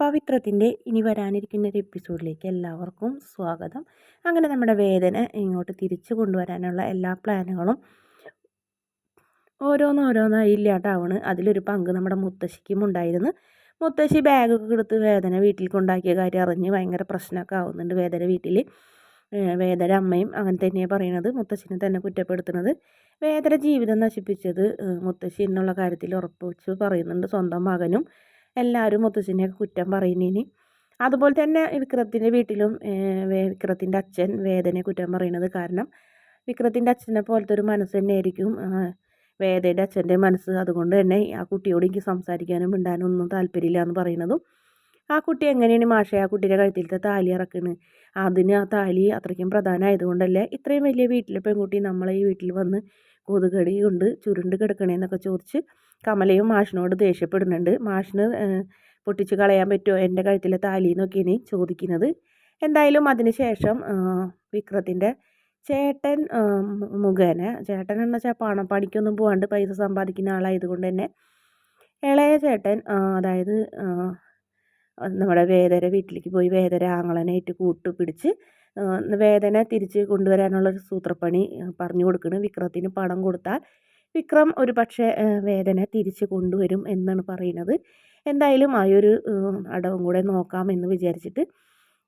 പവിത്രത്തിന്റെ ഇനി വരാനിരിക്കുന്ന ഒരു എപ്പിസോഡിലേക്ക് എല്ലാവർക്കും സ്വാഗതം. അങ്ങനെ നമ്മുടെ വേദന ഇങ്ങോട്ട് തിരിച്ചു കൊണ്ടുവരാനുള്ള എല്ലാ പ്ലാനുകളും ഓരോന്നോരോന്നായി ഇല്ലാണ്ടാവണ്. അതിലൊരു പങ്ക് നമ്മുടെ മുത്തശ്ശിക്കും ഉണ്ടായിരുന്നു. മുത്തശ്ശി ബാഗൊക്കെ എടുത്ത് വേദന വീട്ടിൽ കൊണ്ടാക്കിയ കാര്യം അറിഞ്ഞ് ഭയങ്കര പ്രശ്നമൊക്കെ ആവുന്നുണ്ട് വേദന വീട്ടിൽ. വേദന അമ്മയും അങ്ങനെ തന്നെയാണ് പറയണത്. മുത്തശ്ശിനെ തന്നെ കുറ്റപ്പെടുത്തുന്നത് വേദന ജീവിതം നശിപ്പിച്ചത് മുത്തശ്ശി എന്നുള്ള കാര്യത്തിൽ ഉറപ്പ് വെച്ച് പറയുന്നുണ്ട് സ്വന്തം മകനും. എല്ലാവരും മുത്തശ്ശിനെ കുറ്റം പറയുന്നതിന് അതുപോലെ തന്നെ വിക്രത്തിന്റെ വീട്ടിലും വിക്രത്തിന്റെ അച്ഛൻ വേദനയെ കുറ്റം പറയുന്നത് കാരണം വിക്രത്തിന്റെ അച്ഛനെ പോലത്തെ ഒരു മനസ്സ് തന്നെയായിരിക്കും വേദയുടെ അച്ഛന്റെ മനസ്സ്. അതുകൊണ്ട് തന്നെ ആ കുട്ടിയോട് എനിക്ക് സംസാരിക്കാനും മിണ്ടാനും ഒന്നും താല്പര്യമില്ല എന്ന് പറയുന്നതും. ആ കുട്ടി എങ്ങനെയാണ് മാഷെ ആ കുട്ടിയുടെ കഴുത്തിലത്തെ താലി ഇറക്കുന്നത് അതിന് ആ താലി അത്രയ്ക്കും പ്രധാനമായതുകൊണ്ടല്ലേ ഇത്രയും വലിയ വീട്ടിലെ പെൺകുട്ടി നമ്മളെ ഈ വീട്ടിൽ വന്ന് കൊതുകടി കൊണ്ട് ചുരുണ്ട് കിടക്കണേന്നൊക്കെ ചോദിച്ച് കമലയും മാഷിനോട് ദേഷ്യപ്പെടുന്നുണ്ട്. മാഷിന് പൊട്ടിച്ച് കളയാൻ പറ്റുമോ? എന്റെ കഴുത്തിലെ താലി എന്നൊക്കെയാണ് ചോദിക്കുന്നത്. എന്തായാലും അതിനുശേഷം വിക്രത്തിന്റെ ചേട്ടൻ മുഖേന ചേട്ടൻ എന്ന് വെച്ചാൽ പണം പണിക്കൊന്നും പോകാണ്ട് പൈസ സമ്പാദിക്കുന്ന ആളായതുകൊണ്ട് തന്നെ ഇളയ ചേട്ടൻ അതായത് നമ്മുടെ വേദര വീട്ടിലേക്ക് പോയി വേദര ആങ്ങളനായിട്ട് കൂട്ടുപിടിച്ച് വേദന തിരിച്ച് കൊണ്ടുവരാനുള്ളൊരു സൂത്രപ്പണി പറഞ്ഞു കൊടുക്കുന്നു വിക്രത്തിന് പണം കൊടുത്താൽ വിക്രം ഒരു പക്ഷേ വേദന തിരിച്ച് കൊണ്ടുവരും എന്നാണ് പറയുന്നത്. എന്തായാലും ആ ഒരു അടവും കൂടെ നോക്കാമെന്ന് വിചാരിച്ചിട്ട്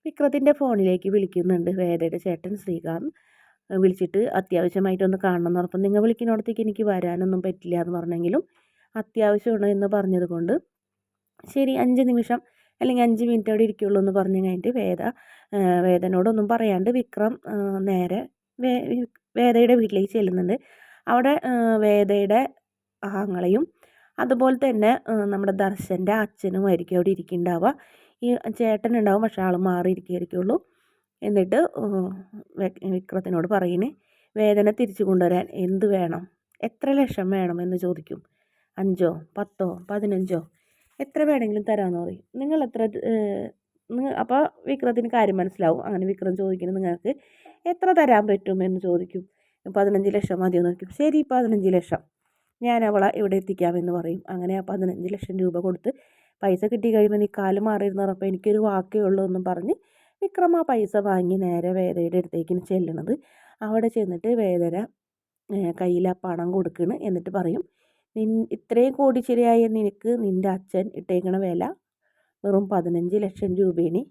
വിക്രത്തിന്റെ ഫോണിലേക്ക് വിളിക്കുന്നുണ്ട് വേദയുടെ ചേട്ടൻ ശ്രീകാന്ത്. വിളിച്ചിട്ട് അത്യാവശ്യമായിട്ടൊന്ന് കാണണം എന്ന് പറഞ്ഞപ്പോൾ നിങ്ങൾ വിളിക്കുന്നിടത്തേക്ക് എനിക്ക് വരാനൊന്നും പറ്റില്ല എന്ന് പറഞ്ഞെങ്കിലും അത്യാവശ്യമാണ് എന്ന് പറഞ്ഞത് കൊണ്ട് ശരി അഞ്ച് നിമിഷം അല്ലെങ്കിൽ അഞ്ച് മിനിറ്റ് അവിടെ ഇരിക്കുള്ളൂ എന്ന് പറഞ്ഞു കഴിഞ്ഞിട്ട് വേദ വേദനോടൊന്നും പറയാണ്ട് വിക്രം നേരെ വേദയുടെ വീട്ടിലേക്ക് ചെല്ലുന്നുണ്ട്. അവിടെ വേദയുടെ ആങ്ങളെയും അതുപോലെ തന്നെ നമ്മുടെ ദർശന്റെ അച്ഛനുമായിരിക്കും അവിടെ ഇരിക്കുന്നുണ്ടാവുക ഈ ചേട്ടൻ ഉണ്ടാവും പക്ഷെ ആൾ മാറിയിരിക്കുകയായിരിക്കുള്ളൂ. എന്നിട്ട് വിക്രത്തിനോട് പറയുന്നേ വേദന തിരിച്ചു കൊണ്ടുവരാൻ എന്ത് വേണം? എത്ര ലക്ഷം വേണം? എന്ന് ചോദിക്കും. അഞ്ചോ പത്തോ പതിനഞ്ചോ? എത്ര വേണമെങ്കിലും തരാമെന്ന് പറയും. നിങ്ങൾ എത്ര അപ്പോൾ വിക്രത്തിന് കാര്യം മനസ്സിലാവും. അങ്ങനെ വിക്രം ചോദിക്കുന്നത് നിങ്ങൾക്ക് എത്ര തരാൻ പറ്റും? എന്ന് ചോദിക്കും. പതിനഞ്ച് ലക്ഷം മതിയെന്ന് ചോദിക്കും ശരി പതിനഞ്ച് ലക്ഷം. ഞാൻ അവളെ ഇവിടെ എത്തിക്കാമെന്ന് പറയും. അങ്ങനെ ആ പതിനഞ്ച് ലക്ഷം രൂപ കൊടുത്ത് പൈസ കിട്ടി കഴിയുമ്പോൾ നീ കാൽ മാറിയിരുന്ന് പറഞ്ഞപ്പോൾ എനിക്കൊരു വാക്കേ ഉള്ളൂ എന്നും പറഞ്ഞ് വിക്രം ആ പൈസ വാങ്ങി നേരെ വേദയുടെ അടുത്തേക്ക് ചെല്ലണത്. അവിടെ ചെന്നിട്ട് വേദന കയ്യിൽ ആ പണം കൊടുക്കണ് എന്നിട്ട് പറയും നിൻ ഇത്രയും കോടി ശരിയായ നിനക്ക് നിന്റെ അച്ഛൻ ഇട്ടേക്കണ വില വെറും പതിനഞ്ച് ലക്ഷം രൂപയാണ്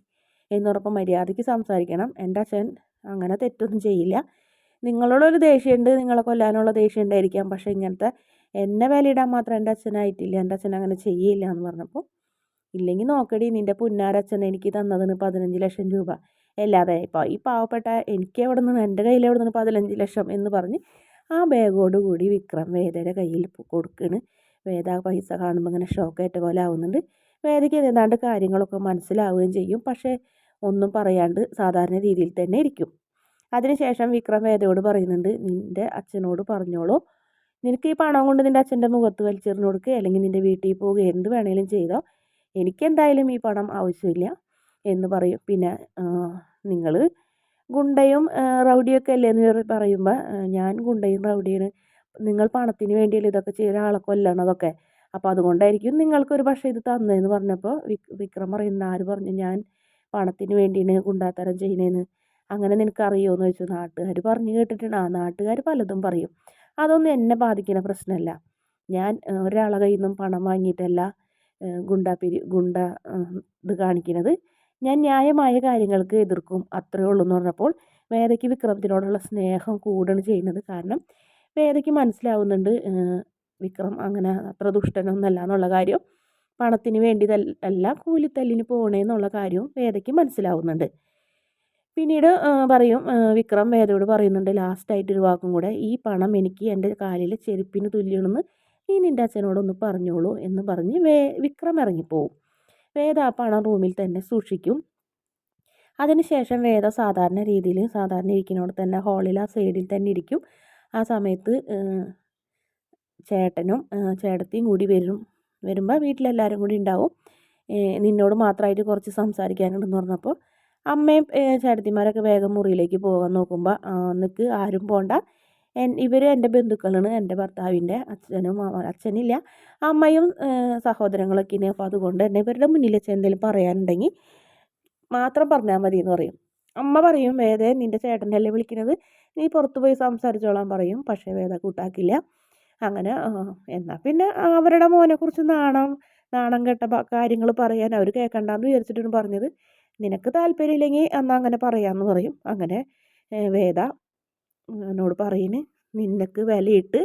എന്നുറപ്പം മര്യാദയ്ക്ക് സംസാരിക്കണം. എന്റെ അച്ഛൻ അങ്ങനെ തെറ്റൊന്നും ചെയ്യില്ല. നിങ്ങളോടൊരു ദേഷ്യമുണ്ട് നിങ്ങളെ കൊല്ലാനുള്ള ദേഷ്യം ഉണ്ടായിരിക്കാം പക്ഷേ ഇങ്ങനത്തെ എന്നെ വിലയിടാൻ മാത്രം എന്റെ അച്ഛനായിട്ടില്ല എന്റെ അച്ഛൻ അങ്ങനെ ചെയ്യില്ല എന്ന് പറഞ്ഞപ്പോൾ ഇല്ലെങ്കിൽ നോക്കടി നിന്റെ പുന്നാരച്ഛൻ എനിക്ക് തന്നതിന് പതിനഞ്ച് ലക്ഷം രൂപ. അല്ലാതെ ഇപ്പോൾ ഈ പാവപ്പെട്ട എനിക്ക് എവിടെ നിന്ന് എന്റെ കയ്യിൽ എവിടെ നിന്ന് പതിനഞ്ച് ലക്ഷം? എന്ന് പറഞ്ഞ് ആ ബാഗോട് കൂടി വിക്രം വേദയുടെ കയ്യിൽ കൊടുക്കണ്. വേദ പൈസ കാണുമ്പോൾ ഇങ്ങനെ ഷോക്കേറ്റ പോലെ ആവുന്നുണ്ട്. വേദയ്ക്ക് ഏതാണ്ട് കാര്യങ്ങളൊക്കെ മനസ്സിലാവുകയും ചെയ്യും. പക്ഷേ ഒന്നും പറയാണ്ട് സാധാരണ രീതിയിൽ തന്നെ ഇരിക്കും. അതിനുശേഷം വിക്രം വേദയോട് പറയുന്നുണ്ട് നിന്റെ അച്ഛനോട് പറഞ്ഞോളൂ. നിനക്ക് ഈ പണം കൊണ്ട് നിന്റെ അച്ഛന്റെ മുഖത്ത് വലിച്ചെറിഞ്ഞ് കൊടുക്കുക അല്ലെങ്കിൽ നിന്റെ വീട്ടിൽ പോവുക എന്ത് വേണമെങ്കിലും ചെയ്തോ. എനിക്കെന്തായാലും ഈ പണം ആവശ്യമില്ല എന്ന് പറയും. പിന്നെ നിങ്ങൾ ഗുണ്ടയും റൗഡിയൊക്കെ അല്ലേ? എന്ന് പറയുമ്പോൾ ഞാൻ ഗുണ്ടയും റൗഡിയാണ്. നിങ്ങൾ പണത്തിന് വേണ്ടിയല്ലേ ഇതൊക്കെ ചെയ്ത ആളെ കൊല്ലണതൊക്കെ അപ്പോൾ അതുകൊണ്ടായിരിക്കും നിങ്ങൾക്കൊരു പക്ഷേ ഇത് തന്നതെന്ന് പറഞ്ഞപ്പോൾ വിക്രം പറയുന്ന ആര് പറഞ്ഞു ഞാൻ പണത്തിന് വേണ്ടിയാണ് ഗുണ്ടാത്തരം ചെയ്യുന്നതെന്ന് അങ്ങനെ നിനക്കറിയുമോ എന്ന് ചോദിച്ചു. നാട്ടുകാർ പറഞ്ഞു കേട്ടിട്ടുണ്ട്. ആ നാട്ടുകാർ പലതും പറയും. അതൊന്നും എന്നെ ബാധിക്കുന്ന പ്രശ്നമല്ല ഞാൻ ഒരാളെ കയ്യിൽ നിന്നും പണം വാങ്ങിയിട്ടല്ല ഗുണ്ടാപിരി ഗുണ്ട ഇത് കാണിക്കുന്നത് ഞാൻ ന്യായമായ കാര്യങ്ങൾക്ക് എതിർക്കും. അത്രയേ ഉള്ളൂ എന്ന് പറഞ്ഞപ്പോൾ വേദയ്ക്ക് വിക്രമത്തിനോടുള്ള സ്നേഹം കൂടുകയാണ് ചെയ്യുന്നത്. കാരണം വേദയ്ക്ക് മനസ്സിലാവുന്നുണ്ട് വിക്രം അങ്ങനെ അത്ര ദുഷ്ടനൊന്നല്ല എന്നുള്ള കാര്യം. പണത്തിന് വേണ്ടി അല്ല കൂലിത്തല്ലിന് പോകണേന്നുള്ള കാര്യവും വേദയ്ക്ക് മനസ്സിലാവുന്നുണ്ട്. പിന്നീട് പറയും വിക്രം വേദയോട് പറയുന്നുണ്ട് ലാസ്റ്റായിട്ട് ഒരു വാക്കും കൂടെ ഈ പണം എനിക്ക് എന്റെ കാലിലെ ചെരുപ്പിന് തുല്യണമെന്ന് നീ നിന്റെ അച്ഛനോടൊന്ന് പറഞ്ഞോളൂ എന്ന് പറഞ്ഞ് വേ വിക്രം ഇറങ്ങിപ്പോവും. വേദ ആ പണം റൂമിൽ തന്നെ സൂക്ഷിക്കും. അതിനുശേഷം വേദ സാധാരണ രീതിയിൽ സാധാരണ ഇരിക്കുന്നവിടെ തന്നെ ഹാളിൽ ആ സൈഡിൽ തന്നെ ഇരിക്കും. ആ സമയത്ത് ചേട്ടനും ചേട്ടത്തിയും കൂടി വരും വരുമ്പോൾ വീട്ടിലെല്ലാവരും കൂടി ഉണ്ടാവും. നിന്നോട് മാത്രമായിട്ട് കുറച്ച് സംസാരിക്കാനുണ്ടെന്ന് പറഞ്ഞപ്പോൾ അമ്മയും ചേട്ടത്തിമാരൊക്കെ വേഗം മുറിയിലേക്ക് പോകാൻ നോക്കുമ്പോൾ നിൽക്ക് ആരും പോണ്ട. ഇവർ എന്റെ ബന്ധുക്കളാണ് എന്റെ ഭർത്താവിന്റെ അച്ഛനും അച്ഛനില്ല. അമ്മയും സഹോദരങ്ങളൊക്കെ സഹോദരങ്ങളൊക്കെയാണ് അപ്പോൾ അതുകൊണ്ട് തന്നെ ഇവരുടെ മുന്നിൽ വെച്ച് എന്തെങ്കിലും പറയാനുണ്ടെങ്കിൽ മാത്രം പറഞ്ഞാൽ മതി എന്ന് പറയും. അമ്മ പറയും വേദ നിന്റെ ചേട്ടന്റെ അല്ലേ വിളിക്കുന്നത്? നീ പുറത്ത് പോയി സംസാരിച്ചോളാൻ പറയും. പക്ഷേ വേദ കൂട്ടാക്കില്ല. അങ്ങനെ എന്നാൽ പിന്നെ അവരുടെ മോനെക്കുറിച്ച് നാണം നാണം കെട്ട കാര്യങ്ങൾ പറയാൻ അവർ കേൾക്കണ്ടെന്ന് വിചാരിച്ചിട്ടാണ് പറഞ്ഞത്. നിനക്ക് താല്പര്യമില്ലെങ്കിൽ എന്നാൽ അങ്ങനെ പറയാമെന്ന് പറയും. അങ്ങനെ വേദ എന്നോട് പറയുന്നു നിനക്ക് വിലയിട്ട്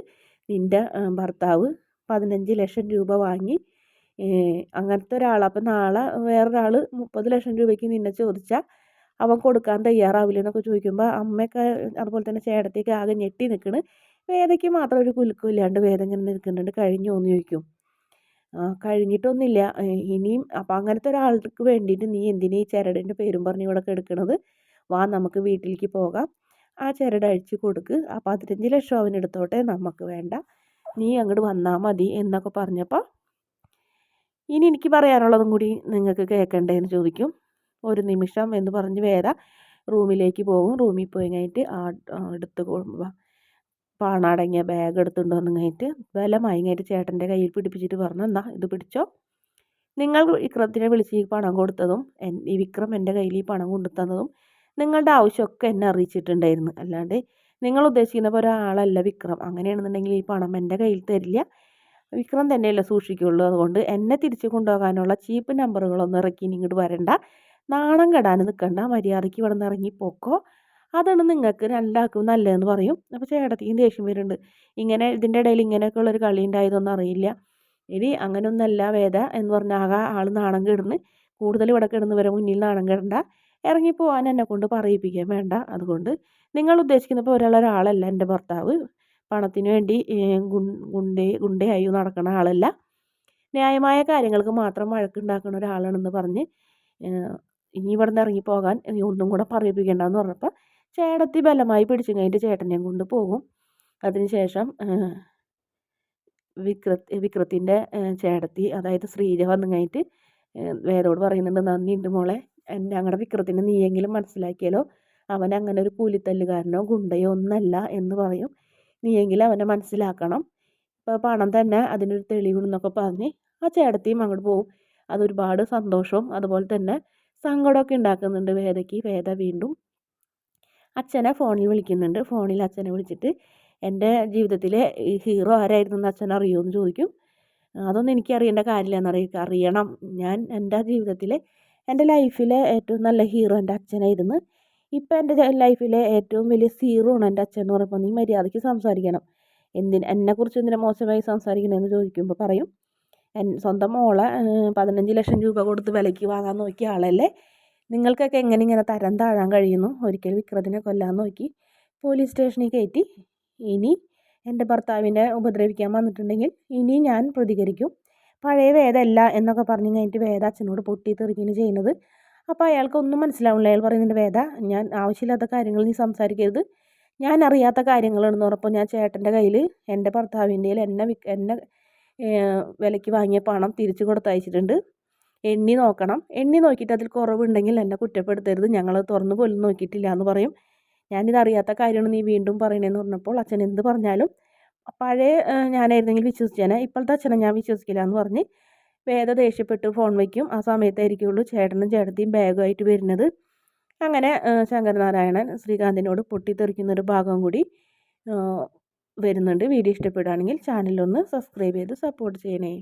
നിന്റെ ഭർത്താവ് പതിനഞ്ച് ലക്ഷം രൂപ വാങ്ങി അങ്ങനത്തെ ഒരാൾ അപ്പം നാളെ വേറൊരാൾ മുപ്പത് ലക്ഷം രൂപയ്ക്ക് നിന്നെ ചോദിച്ചാൽ അവൻ കൊടുക്കാൻ തയ്യാറാവില്ല എന്നൊക്കെ ചോദിക്കുമ്പോൾ അമ്മയൊക്കെ അതുപോലെ തന്നെ ചേട്ടത്തേക്ക് ആകെ ഞെട്ടി നിൽക്കണ്. വേദയ്ക്ക് മാത്രം ഒരു കുലുക്കം ഇല്ലാണ്ട് വേദം ഇങ്ങനെ നിൽക്കുന്നുണ്ട്. കഴിഞ്ഞു എന്ന് ചോദിക്കും. കഴിഞ്ഞിട്ടൊന്നുമില്ല. ഇനിയും അപ്പം അങ്ങനത്തെ ഒരാൾക്ക് വേണ്ടിയിട്ട് നീ എന്തിനാ ഈ ചരടിന്റെ പേരും പറഞ്ഞ് ഇവിടെ കിടക്കണത് വാ നമുക്ക് വീട്ടിലേക്ക് പോകാം. ആ ചരട് അഴിച്ച് കൊടുക്ക്. ആ പതിനഞ്ച് ലക്ഷം അവൻ എടുത്തോട്ടെ നമുക്ക് വേണ്ട. നീ അങ്ങോട്ട് വന്നാൽ മതി എന്നൊക്കെ പറഞ്ഞപ്പോൾ ഇനി എനിക്ക് പറയാനുള്ളതും കൂടി നിങ്ങൾക്ക് കേൾക്കണ്ടേന്ന് ചോദിക്കും. ഒരു നിമിഷം എന്ന് പറഞ്ഞ് വേറെ റൂമിലേക്ക് പോകും. റൂമിൽ പോയി കഴിഞ്ഞിട്ട് ആ എടുത്ത് പാണാടങ്ങിയ ബാഗ് എടുത്തുകൊണ്ട് വന്നു കഴിഞ്ഞിട്ട് ബലമായി മയങ്ങായിട്ട് ചേട്ടന്റെ കയ്യിൽ പിടിപ്പിച്ചിട്ട് പറഞ്ഞു എന്നാ ഇത് പിടിച്ചോ. നിങ്ങൾ വിക്രത്തിനെ വിളിച്ച് ഈ പണം കൊടുത്തതും ഈ വിക്രം എന്റെ കയ്യിൽ ഈ പണം കൊണ്ടു തന്നതും നിങ്ങളുടെ ആവശ്യമൊക്കെ എന്നെ അറിയിച്ചിട്ടുണ്ടായിരുന്നു. അല്ലാണ്ട് നിങ്ങൾ ഉദ്ദേശിക്കുന്ന പോലെ ഒരാളല്ല വിക്രം. അങ്ങനെയാണെന്നുണ്ടെങ്കിൽ ഈ പണം എന്റെ കയ്യിൽ തരില്ല. വിക്രം തന്നെയല്ലേ സൂക്ഷിക്കുള്ളൂ. അതുകൊണ്ട് എന്നെ തിരിച്ചു കൊണ്ടുപോകാനുള്ള ചീപ്പ് നമ്പറുകളൊന്നും ഇറക്കി ഇനി ഇങ്ങോട്ട് വരണ്ട. നാണം കെടാൻ നിൽക്കണ്ട. മര്യാദയ്ക്ക് ഇവിടെ നിന്ന് ഇറങ്ങി പോക്കോ. അതാണ് നിങ്ങൾക്ക് രണ്ടാൾക്കും നല്ലതെന്ന് പറയും. അപ്പോൾ ചേട്ടത്തിക്കും ദേഷ്യം വരുന്നുണ്ട്. ഇങ്ങനെ ഇതിന്റെ ഇടയിൽ ഇങ്ങനെയൊക്കെ ഉള്ളൊരു കളി ഉണ്ടായതൊന്നും അറിയില്ല. ഇനി അങ്ങനെയൊന്നല്ല വേദ എന്ന് പറഞ്ഞാൽ ആകെ ആൾ നാണം കിടന്ന് കൂടുതൽ ഇവിടെ കിടന്ന് വരെ മുന്നിൽ നാണം കിടണ്ട. ഇറങ്ങിപ്പോവാൻ എന്നെ കൊണ്ട് പറയിപ്പിക്കാൻ വേണ്ട. അതുകൊണ്ട് നിങ്ങൾ ഉദ്ദേശിക്കുന്ന പോലെയുള്ള ഒരാളല്ല എന്റെ ഭർത്താവ്. പണത്തിന് വേണ്ടി ഗുണ്ടേ ഗുണ്ടയായി നടക്കുന്ന ആളല്ല. ന്യായമായ കാര്യങ്ങൾക്ക് മാത്രം വഴക്കുണ്ടാക്കുന്ന ഒരാളാണെന്ന് പറഞ്ഞ് ഇനി ഇവിടെ നിന്ന് ഇറങ്ങിപ്പോകാൻ ഒന്നും കൂടെ പറയിപ്പിക്കേണ്ടെന്ന് പറഞ്ഞപ്പോൾ ചേട്ടത്തി ബലമായി പിടിച്ചു കഴിഞ്ഞിട്ട് ചേട്ടനെയും കൊണ്ട് പോകും. അതിനുശേഷം ശേഷം വിക്രത്ത് വിക്രത്തിന്റെ ചേടത്തി അതായത് ശ്രീജ വന്നു കഴിഞ്ഞിട്ട് വേദോട് പറയുന്നുണ്ട് നന്ദിയുണ്ട് മോളെ. ഞങ്ങളുടെ വിക്രത്തിനെ നീയെങ്കിലും മനസ്സിലാക്കിയാലോ? അവൻ അങ്ങനെ ഒരു കൂലിത്തല്ലുകാരനോ ഗുണ്ടയോ ഒന്നല്ല എന്ന് പറയും. നീയെങ്കിലും അവനെ മനസ്സിലാക്കണം. ഇപ്പോൾ പണം തന്നെ അതിനൊരു തെളിവുണ്ടെന്നൊക്കെ പറഞ്ഞ് ആ ചേട്ടത്തിയും അങ്ങോട്ട് പോകും. അതൊരുപാട് സന്തോഷവും അതുപോലെ തന്നെ സങ്കടമൊക്കെ ഉണ്ടാക്കുന്നുണ്ട് വേദയ്ക്ക്. വേദ വീണ്ടും അച്ഛനെ ഫോണിൽ വിളിക്കുന്നുണ്ട്. ഫോണിൽ അച്ഛനെ വിളിച്ചിട്ട് എന്റെ ജീവിതത്തിലെ ഹീറോ ആരായിരുന്നു എന്ന് അച്ഛൻ അറിയുമോ എന്ന് ചോദിക്കും. അതൊന്നും എനിക്ക് അറിയേണ്ട കാര്യമില്ല എന്നറിയ അറിയണം. ഞാൻ എന്റെ ജീവിതത്തിലെ എന്റെ ലൈഫിലെ ഏറ്റവും നല്ല ഹീറോ എന്റെ അച്ഛനായിരുന്നു. ഇപ്പം എന്റെ ലൈഫിലെ ഏറ്റവും വലിയ സീറോ ആണ് എന്റെ അച്ഛൻ എന്ന് പറയുമ്പോൾ നീ മര്യാദയ്ക്ക് സംസാരിക്കണം. എന്തിന് എന്നെക്കുറിച്ച് എന്തിനാ മോശമായി സംസാരിക്കണമെന്ന് ചോദിക്കുമ്പോൾ പറയും. സ്വന്തം മോളെ പതിനഞ്ച് ലക്ഷം രൂപ കൊടുത്ത് വിലയ്ക്ക് വാങ്ങാൻ നോക്കിയ ആളല്ലേ? നിങ്ങൾക്കൊക്കെ എങ്ങനെ ഇങ്ങനെ തരം താഴാൻ കഴിയുന്നു? ഒരിക്കൽ വിക്രത്തിനെ കൊല്ലാൻ നോക്കി പോലീസ് സ്റ്റേഷനിൽ കയറ്റി. ഇനി എന്റെ ഭർത്താവിനെ ഉപദ്രവിക്കാൻ വന്നിട്ടുണ്ടെങ്കിൽ ഇനി ഞാൻ പ്രതികരിക്കും. പഴയ വേദമല്ല എന്നൊക്കെ പറഞ്ഞ് കഴിഞ്ഞിട്ട് വേദ അച്ഛനോട് പൊട്ടി തെറിക്കുകയാണ് ചെയ്യുന്നത്. അപ്പോൾ അയാൾക്ക് ഒന്നും മനസ്സിലാവില്ല. അയാൾ പറയുന്നുണ്ട് വേദ ഞാൻ ആവശ്യമില്ലാത്ത കാര്യങ്ങൾ നീ സംസാരിക്കരുത്. ഞാൻ അറിയാത്ത കാര്യങ്ങളാണെന്ന് പറഞ്ഞപ്പോൾ ഞാൻ ചേട്ടന്റെ കയ്യിൽ എന്റെ ഭർത്താവിന്റെ കയ്യിൽ എന്നെ എന്നെ വിലയ്ക്ക് വാങ്ങിയ പണം തിരിച്ചു കൊടുത്തയച്ചിട്ടുണ്ട്. എണ്ണി നോക്കണം. എണ്ണി നോക്കിയിട്ട് അതിൽ കുറവുണ്ടെങ്കിൽ എന്നെ കുറ്റപ്പെടുത്തരുത്. ഞങ്ങൾ തുറന്നു പോലും നോക്കിയിട്ടില്ല എന്ന് പറയും. ഞാനിത് അറിയാത്ത കാര്യമാണ് നീ വീണ്ടും പറയണേന്ന് പറഞ്ഞപ്പോൾ അച്ഛൻ എന്ത് പറഞ്ഞാലും പഴയ ഞാനായിരുന്നെങ്കിൽ വിശ്വസിച്ചേനെ. ഇപ്പോഴത്തെ അച്ഛനെ ഞാൻ വിശ്വസിക്കില്ല എന്ന് പറഞ്ഞ് വേദ ദേഷ്യപ്പെട്ട് ഫോൺ വയ്ക്കും. ആ സമയത്തായിരിക്കുള്ളൂ ചേട്ടനും ചേട്ടത്തിയും ബാഗുമായിട്ട് വരുന്നത്. അങ്ങനെ ശങ്കരനാരായണൻ ശ്രീകാന്തിനോട് പൊട്ടിത്തെറിക്കുന്ന ഒരു ഭാഗം കൂടി വരുന്നുണ്ട്. വീഡിയോ ഇഷ്ടപ്പെടുകയാണെങ്കിൽ ചാനലൊന്ന് സബ്സ്ക്രൈബ് ചെയ്ത് സപ്പോർട്ട് ചെയ്യണേ.